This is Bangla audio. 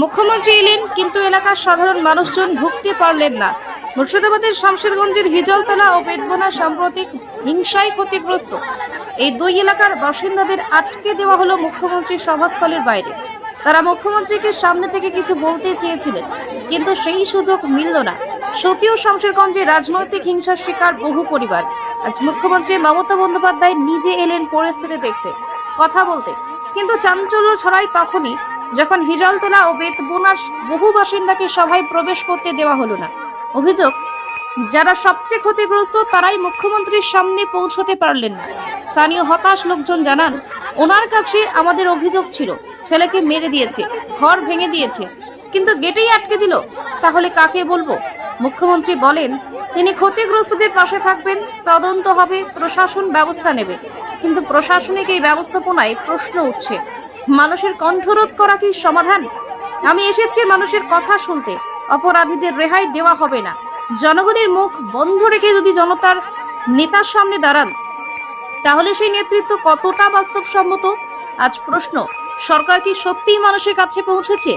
মুখ্যমন্ত্রী এলেন, কিন্তু এলাকার সাধারণ মানুষজন ঢুকতে পারলেন না। মুর্শিদাবাদের শামশেরগঞ্জের হিজলতলা ও বেদবনা সাম্প্রতিক হিংসায় ক্ষতিগ্রস্ত। এই দুই এলাকার বাসিন্দাদের আটকে দেওয়া হলো মুখ্যমন্ত্রীর সভাস্থলের বাইরে। তারা মুখ্যমন্ত্রীকে সামনে থেকে কিছু বলতে চেয়েছিলেন, কিন্তু সেই সুযোগ মিলল না। সতীয় শামশেরগঞ্জে রাজনৈতিক হিংসার শিকার বহু পরিবার। আজ মুখ্যমন্ত্রী মমতা বন্দ্যোপাধ্যায় নিজে এলেন পরিস্থিতি দেখতে, কথা বলতে। কিন্তু চাঞ্চল্য ছড়ায় তখনই যখন হিজলতলা ও বেতবোনার বহু বাসিন্দাকে সভায় প্রবেশ করতে দেওয়া হলো না। অভিযোগ, যারা সবচেয়ে ক্ষতিগ্রস্ত তারাই মুখ্যমন্ত্রীর সামনে পৌঁছতে পারলেন না। স্থানীয় হতাশ লোকজন জানান, ওনার কাছে আমাদের অভিযোগ ছিল, ছেলেকে মেরে দিয়েছে, ঘর ভেঙে দিয়েছে, কিন্তু গেটেই আটকে দিল। তাহলে কাকে বলব? মুখ্যমন্ত্রী বলেন, তিনি ক্ষতিগ্রস্তদের পাশে থাকবেন, তদন্ত হবে, প্রশাসন ব্যবস্থা নেবে। কিন্তু প্রশাসনিক এই ব্যবস্থাপনায় প্রশ্ন উঠছে মানুষের কণ্ঠরোধ করা কি সমাধান? আমি এসেছি মানুষের কথা শুনতে। অপরাধীদের রেহাই দেওয়া হবে না। জনগণের মুখ বন্ধ রেখে যদি জনতার নেতার সামনে দাঁড়ান, তাহলে সেই নেতৃত্ব কতটা বাস্তবসম্মত? আজ প্রশ্ন, সরকার কি সত্যিই মানুষের কাছে পৌঁছেছে?